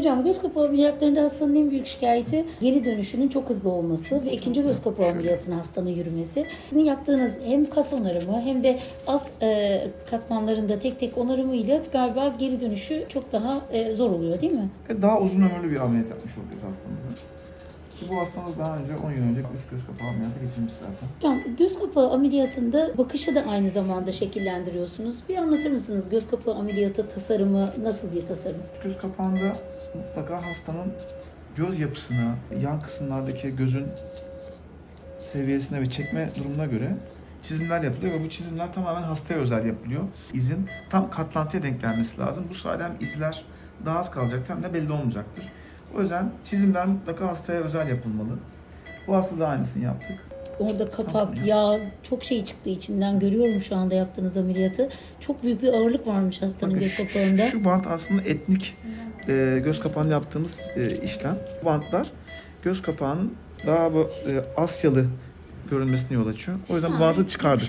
Hocam göz kapağı ameliyatlarında hastanın en büyük şikayeti geri dönüşünün çok hızlı olması ve ikinci göz kapağı ameliyatına hastanın yürümesi. Sizin yaptığınız hem kas onarımı hem de alt e, katmanlarında tek tek onarımıyla galiba geri dönüşü çok daha e, zor oluyor değil mi? Ve daha uzun ömürlü bir ameliyat yapmış oluyoruz hastamızın. Ki bu hastamız daha önce 10 yıl önce üst göz kapağı ameliyatı geçirmiş zaten. Hocam göz kapağı ameliyatında bakışı da aynı zamanda şekillendiriyorsunuz. Bir anlatır mısınız göz kapağı ameliyatı tasarımı nasıl bir tasarım? Göz kapağında mutlaka hastanın göz yapısına, yan kısımlardaki gözün seviyesine ve çekme durumuna göre çizimler yapılıyor ve bu çizimler tamamen hastaya özel yapılıyor. İzin tam katlantıya denk gelmesi lazım. Bu sayede hem izler daha az kalacaktır hem de belli olmayacaktır. O yüzden çizimler mutlaka hastaya özel yapılmalı. Bu hastada aynısını yaptık. Orada kapak, Tamam ya. yağ, çok şey çıktı içinden. Görüyorum şu anda yaptığınız ameliyatı. Çok büyük bir ağırlık varmış hastanın Bakın göz şu- kapağında. Şu bant aslında etnik e, göz kapağını yaptığımız e, işlem. Bu bantlar göz kapağının daha bu e, Asyalı görünmesine yol açıyor. O yüzden bu bantı çıkardık.